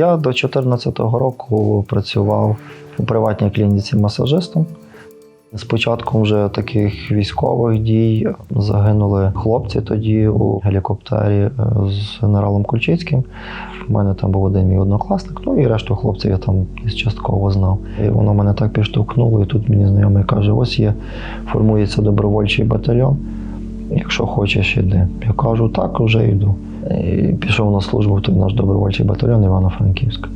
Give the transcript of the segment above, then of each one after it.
Я до 2014 року працював у приватній клініці масажистом. З початком вже таких військових дій загинули хлопці тоді у гелікоптері е, з генералом Кульчицьким. У мене там був один мій однокласник, ну і решту хлопців я там частково знав. І воно мене так підштовхнуло, і тут мені знайомий каже: ось є, формується добровольчий батальйон. Якщо хочеш, іди. Я кажу, так, вже йду. І пішов на службу в той наш добровольчий батальйон Івано-Франківськ.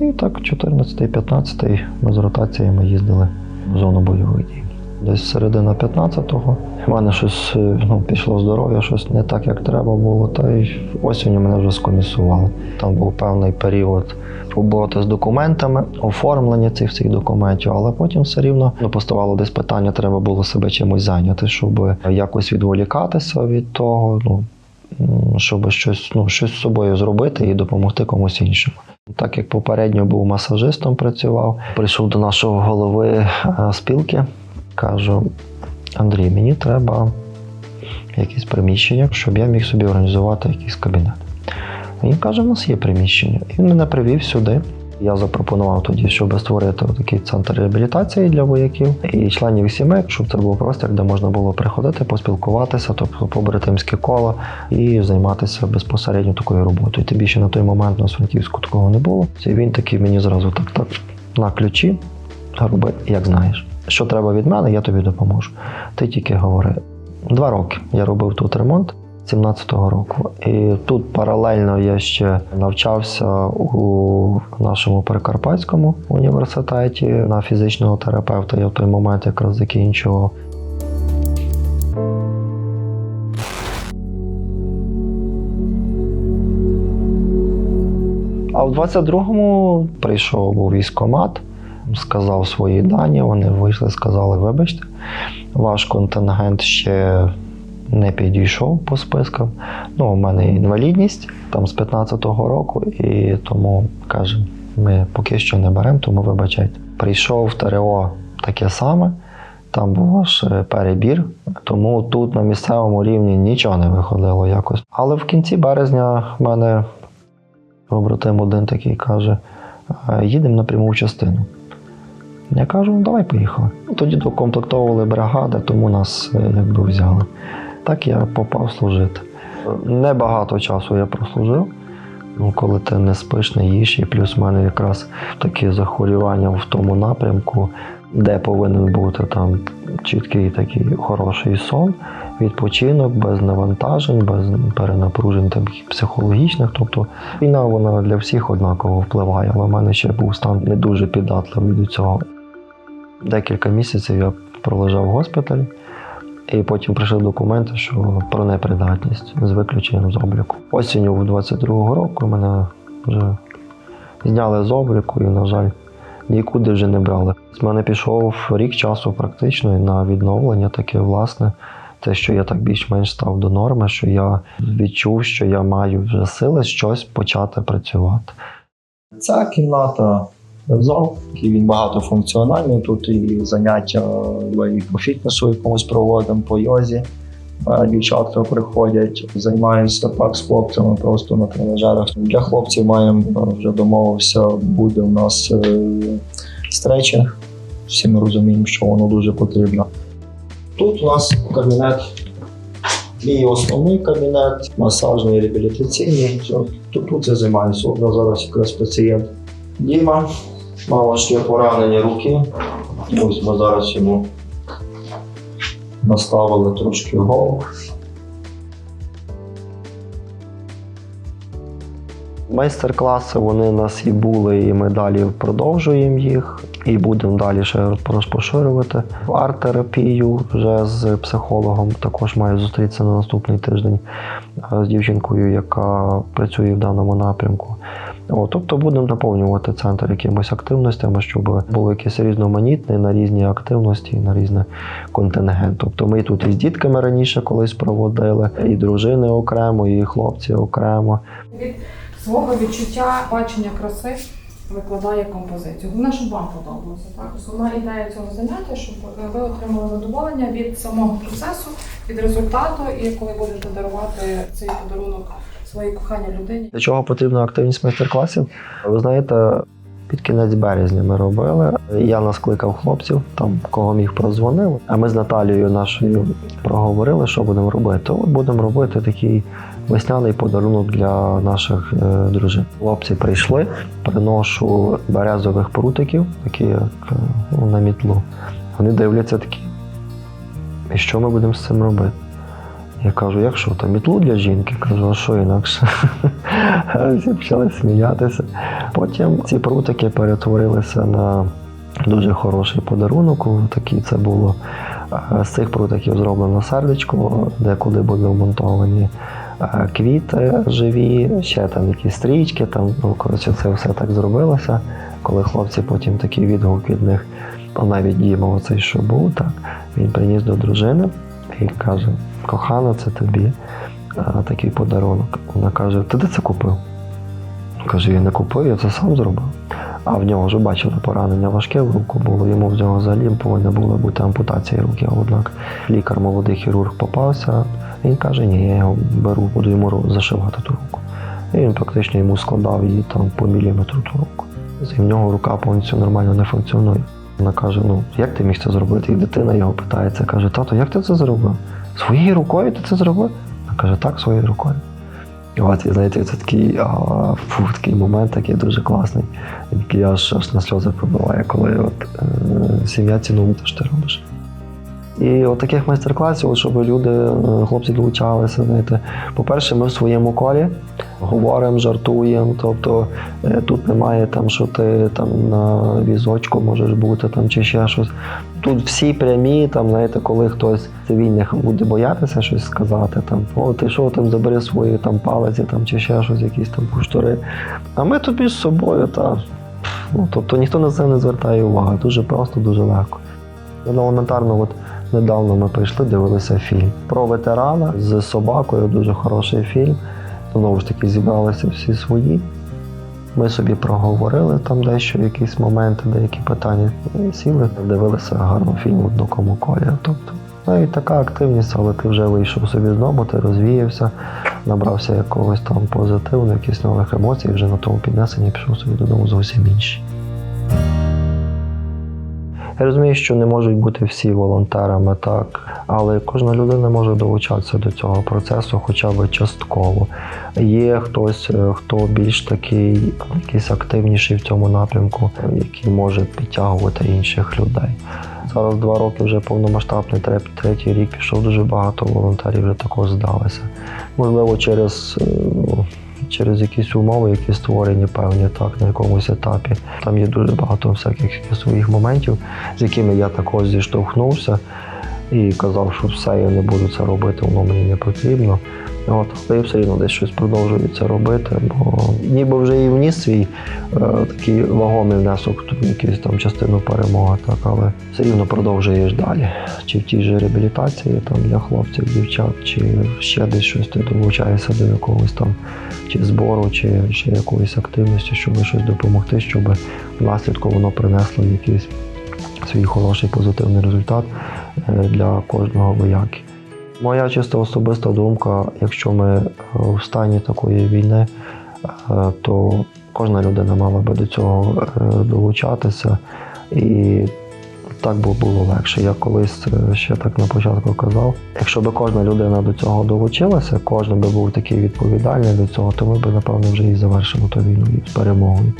І так, 14-15 ми з ротаціями їздили в зону бойових дій. Десь середина 15-го. в мене щось е, ну, пішло здоров'я, щось не так, як треба було. Та й осінню мене вже скомісували. Там був певний період роботи з документами, оформлення цих всіх документів, але потім все рівно ну, поставало десь питання, треба було себе чимось зайняти, щоб якось відволікатися від того, ну, щоб щось, ну, щось з собою зробити і допомогти комусь іншому. Так як попередньо був масажистом, працював, прийшов до нашого голови е, спілки, кажу: Андрій, мені треба якесь приміщення, щоб я міг собі організувати якийсь кабінет. Він каже: у нас є приміщення. І він мене привів сюди. Я запропонував тоді, щоб створити такий центр реабілітації для вояків і членів сімей, щоб це був простір, де можна було приходити, поспілкуватися, тобто побратимське коло, і займатися безпосередньо такою роботою. Тим більше на той момент на Франківську такого не було. І він такий мені зразу так, так на ключі, роби, як знаєш. Що треба від мене, я тобі допоможу. Ти тільки говори. Два роки я робив тут ремонт. 17-го року. І тут паралельно я ще навчався у нашому Прикарпатському університеті на фізичного терапевта. Я в той момент якраз закінчував. А в 22-му прийшов був військомат, сказав свої дані. Вони вийшли, сказали: вибачте, ваш контингент ще не підійшов по спискам. Ну, у мене інвалідність там з 15-го року, і тому каже, ми поки що не беремо, тому вибачайте. Прийшов в ТРО таке саме. Там був аж е, перебір, тому тут на місцевому рівні нічого не виходило якось. Але в кінці березня в мене побратим один такий каже: «Е, їдемо напряму частину. Я кажу, ну давай поїхали. Ну, Тоді докомплектовували бригади, тому нас е, якби взяли. Так я попав служити. Небагато часу я прослужив. Ну, коли ти не спиш, не їш, і плюс в мене якраз такі захворювання в тому напрямку, де повинен бути там чіткий такий хороший сон, відпочинок, без навантажень, без перенапружень таких психологічних. Тобто війна вона для всіх однаково впливає, але в мене ще був стан не дуже піддатливий до цього. Декілька місяців я пролежав в госпіталі. І потім прийшли документи, що про непридатність з виключенням з обліку. Осінню 22-го року мене вже зняли з обліку і, на жаль, нікуди вже не брали. З мене пішов рік часу практично на відновлення, таке власне. Те, що я так більш-менш став до норми, що я відчув, що я маю вже сили щось почати працювати. Ця кімната зал, який він багатофункціональний. Тут і заняття ми і по фітнесу якомусь проводимо, по йозі. Дівчатка приходять, займаються так з хлопцями просто на тренажерах. Для хлопців маємо е, вже домовився, буде у нас е, стретчинг. Всі ми розуміємо, що воно дуже потрібно. Тут у нас кабінет, мій основний кабінет, масажний, реабілітаційний. Тут, я займаюся. Зараз якраз пацієнт Діма мав важке поранення руки. Ось ми зараз йому наставили трошки голову. Майстер-класи вони у нас і були, і ми далі продовжуємо їх, і будемо далі ще розпоширювати. Арт-терапію вже з психологом також маю зустрітися на наступний тиждень е, з дівчинкою, яка працює в даному напрямку. О, тобто будемо наповнювати центр якимись активностями, щоб було якесь різноманітне на різні активності, на різний контингент. Тобто ми тут і з дітками раніше колись проводили, і дружини окремо, і хлопці окремо. від свого відчуття бачення краси викладає композицію. Головне, щоб вам подобалося. Так? Основна ідея цього заняття, щоб ви отримали задоволення від самого процесу, від результату, і коли будете дарувати цей подарунок своє кохання людині. Для чого потрібна активність майстер-класів? Ви знаєте, під кінець березня ми робили. Я нас кликав хлопців, там кого міг прозвонив. А ми з Наталією нашою проговорили, що будемо робити. От будемо робити такий весняний подарунок для наших е, дружин. Хлопці прийшли, приношу березових прутиків, такі як е, на мітлу. Вони дивляться такі. І що ми будемо з цим робити? Я кажу, як що, там мітлу для жінки? Кажу, а що інакше? Всі почали сміятися. Потім ці прутики перетворилися на дуже хороший подарунок. Такий це було. З цих прутиків зроблено сердечко, де куди були вмонтовані квіти живі, ще там якісь стрічки. Там, ну, коротше, це все так зробилося. Коли хлопці потім такий відгук від них, навіть Діма, оцей, що був, так, він приніс до дружини і каже: кохана, це тобі такий подарунок. Вона каже: Ти де це купив? Каже, я не купив, я це сам зробив. А в нього вже бачили поранення важке в руку було. Йому в нього взагалі повинна була бути ампутація руки. Однак лікар, молодий хірург попався. Він каже, ні, я його беру, буду йому зашивати ту руку. І він практично йому складав її там по міліметру ту руку. І в нього рука повністю нормально не функціонує. Вона каже: ну як ти міг це зробити? І дитина його питається, каже, тато, як ти це зробив? Своєю рукою ти це зробив? Він каже, так, своєю рукою. І от, знаєте, це такий, а, фу, такий момент такий дуже класний, який аж, аж на сльози пробиває, коли от, е, сім'я цінує те, що ти робиш. І от таких майстер-класів, щоб люди, е, хлопці долучалися, знаєте, по-перше, ми в своєму колі говоримо, жартуємо. Тобто е, тут немає там, що ти там на візочку можеш бути там чи ще щось. Тут всі прямі, там, знаєте, коли хтось з цивільних буде боятися щось сказати, там, о, ти що там забери свої там палиці там, чи ще щось, якісь там куштури. А ми тут між собою, та, ну, тобто ніхто на це не звертає уваги. Дуже просто, дуже легко. Елементарно, от недавно ми прийшли, дивилися фільм про ветерана з собакою, дуже хороший фільм. Знову ж таки, зібралися всі свої. Ми собі проговорили там дещо, якісь моменти, деякі питання. І сіли, дивилися гарно фільм в однокому колі. Тобто, навіть така активність, але ти вже вийшов собі з дому, ти розвіявся, набрався якогось там позитиву, якихось нових емоцій, вже на тому піднесенні пішов собі додому зовсім інший. Я розумію, що не можуть бути всі волонтерами, так, але кожна людина може долучатися до цього процесу хоча б частково. Є хтось, е, хто більш такий, якийсь активніший в цьому напрямку, е, який може підтягувати інших людей. Зараз два роки вже повномасштабний, тре- третій рік пішов дуже багато волонтерів вже також здалося. Можливо, через. Через якісь умови, які створені певні так на якомусь етапі. Там є дуже багато всяких своїх моментів, з якими я також зіштовхнувся і казав, що все, я не буду це робити, воно мені не потрібно. От, але я все рівно десь щось продовжую це робити, бо ніби вже і вніс свій е, такий вагомий внесок в якусь там частину перемоги, так, але все рівно продовжуєш далі. Чи в тій же реабілітації там для хлопців, дівчат, чи ще десь щось ти долучаєшся до якогось там чи збору, чи ще якоїсь активності, щоб щось допомогти, щоб внаслідку воно принесло якийсь свій хороший позитивний результат е, для кожного вояки. Моя чисто особиста думка, якщо ми е, в стані такої війни, е, то кожна людина мала би до цього е, долучатися. І так би було легше. Я колись ще так на початку казав. Якщо б кожна людина до цього долучилася, кожен би був такий відповідальний до цього, то ми б, напевно, вже і завершимо ту війну з перемогою.